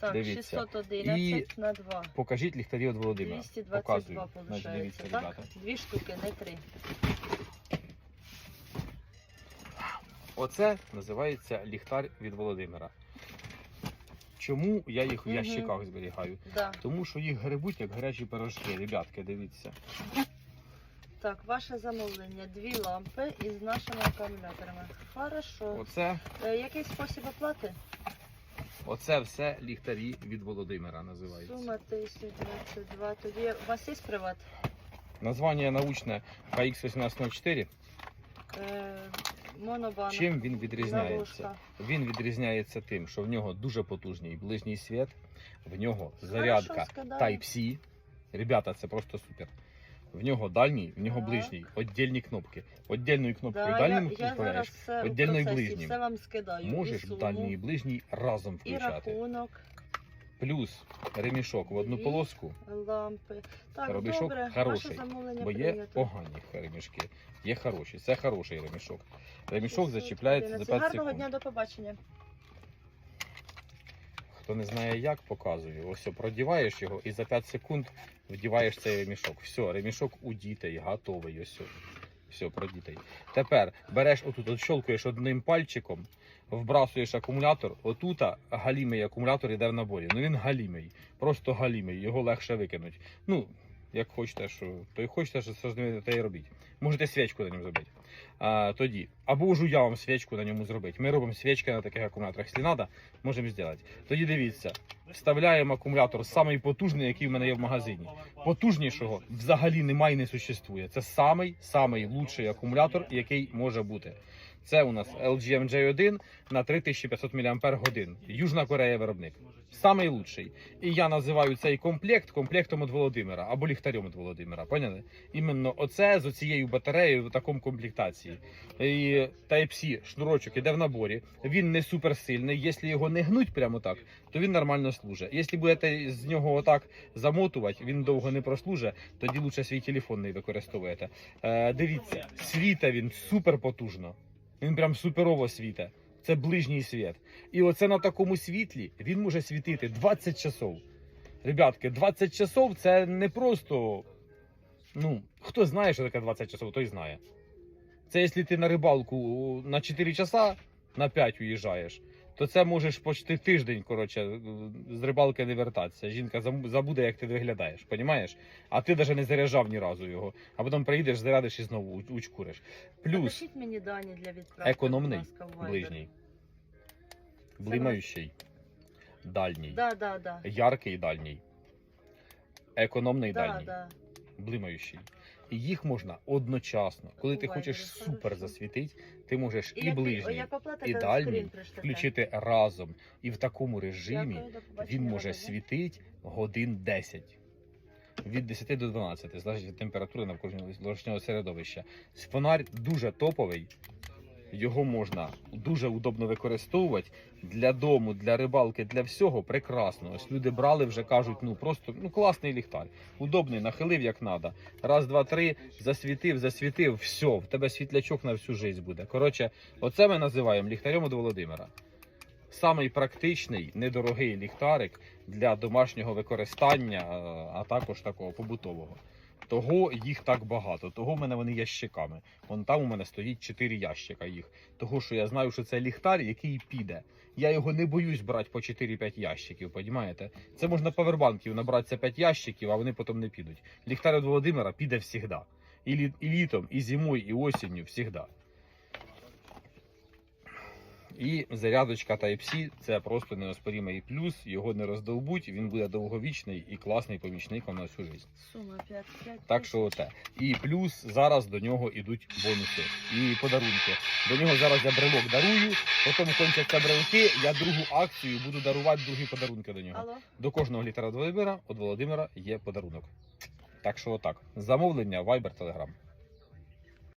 Так, Дивіться. 611 на 2. Покажіть ліхтарі від Володимира. 222 Показую. Значить, виходить. дивіться, Так? ребята. Дві штуки, не три. Оце називається ліхтар від Володимира. Чому я їх в Мгм. ящиках зберігаю? Да. Тому що їх грибуть як гарячі пирожки. Ребятки, дивіться. Так, ваше замовлення. Дві лампи із нашими акумуляторами. Хорошо. Оце, Е, який спосіб оплати? Оце все ліхтарі від Володимира називаються. Сума 1022. Тоді у вас є приват? Названня научне KX1804. Е. Чим він відрізняється? Заглушка. Він відрізняється тим, що в нього дуже потужний ближній світ, в нього зарядка скидаю. Type-C. Ребята, це просто супер. В нього дальній, в нього ближній, віддільні кнопки. Віддільною кнопкою Да, дальнім я, я відправляєш. зараз все віддільно і в процесі, ближнім. все вам скидаю. Можеш і дальній і ближній разом і включати. рахунок, Плюс ремішок в одну Дві. полоску, лампи. Так, Ремішок добре, хороший, бо є прийнято. погані ремішки. Є хороші. Це хороший ремішок. Ремішок зачіпляється за 5 Гарного секунд. дня, до побачення. Хто не знає як, показую. Ось продіваєш його і за 5 секунд вдіваєш цей ремішок. Все, ремішок у дітей, готовий. Ось. Все, про дітей. Тепер береш отут, отщолкуєш одним пальчиком, вбрасуєш акумулятор. Отута галімий акумулятор йде в наборі. Ну він галімий, просто галімий, його легше викинуть. Ну, як хочете, що то й хочете, що це з ним те й робіть. Можете свічку на ньому зробити. А, тоді. Або ж я вам свічку на ньому зробити. Ми робимо свічки на таких акумуляторах. Якщо треба, можемо зробити. Тоді дивіться, вставляємо акумулятор самий потужний, який в мене є в магазині. Потужнішого взагалі немає і не существує. Це самий самий лучший акумулятор, який може бути. Це у нас LG MJ1 на 3500 мАч. Южна Корея виробник. Самий лучший. І я називаю цей комплект комплектом від Володимира або ліхтарем від Володимира. Поняли? Іменно оце з оцією батареєю в такому комплектації. І Type-C шнурочок іде в наборі. Він не суперсильний. Якщо його не гнуть прямо так, то він нормально служить. Якщо будете з нього отак замотувати, він довго не прослужить, тоді лучше свій телефон не використовуєте. Е, дивіться, світа він супер потужно. Він прям суперово світе. Це ближній світ. І оце на такому світлі він може світити 20 часов. Ребятки, 20 часов це не просто. Ну, хто знає, що таке 20 часов, той знає. Це якщо ти на рибалку на 4 часа на 5 уїжджаєш, то це можеш почти тиждень, коротше, з рибалки не вертатися. Жінка забуде, як ти виглядаєш, понімаєш? А ти навіть не заряджав ні разу його. А потім приїдеш, зарядиш і знову учкуриш. Плюс Напишіть мені дані для відправки. економний, ласка, в ближній, блимаючий, дальній, Да, да, да. яркий дальній, економний Да, дальній, да. Блимаючий. І їх можна одночасно. Коли ти хочеш супер засвітити, ти можеш і ближній, і дальній включити разом. І в такому режимі він може світити годин 10. Від 10 до 12, залежить від температури навколишнього середовища. Фонарь дуже топовий. Його можна дуже удобно використовувати для дому, для рибалки, для всього прекрасно. Ось люди брали вже кажуть, ну просто ну класний ліхтар. Удобний, нахилив як треба. Раз, два, три, засвітив, засвітив, все, в тебе світлячок на всю життя буде. Коротше, оце ми називаємо ліхтарем від Володимира. Самий практичний, недорогий ліхтарик для домашнього використання, а також такого побутового. Того їх так багато. Того в мене вони ящиками. Вон там у мене стоїть 4 ящика їх. Того, що я знаю, що це ліхтар, який піде. Я його не боюсь брати по 4-5 ящиків, понімаєте? Це можна павербанків набратися це 5 ящиків, а вони потім не підуть. Ліхтар від Володимира піде завжди. І, лі- і літом, і зимою, і осінню, завжди. І зарядочка Type-C це просто неоспорімий плюс, його не роздолбуть, він буде довговічний і класний помічник на всю життя. Сума 5, 5 Так що оте. І плюс зараз до нього йдуть бонуси і подарунки. До нього зараз я брелок дарую, потім кончаться брелки, я другу акцію буду дарувати другі подарунки до нього. Алло? До кожного літера Володимира від Володимира є подарунок. Так що отак. Замовлення, Viber, Telegram.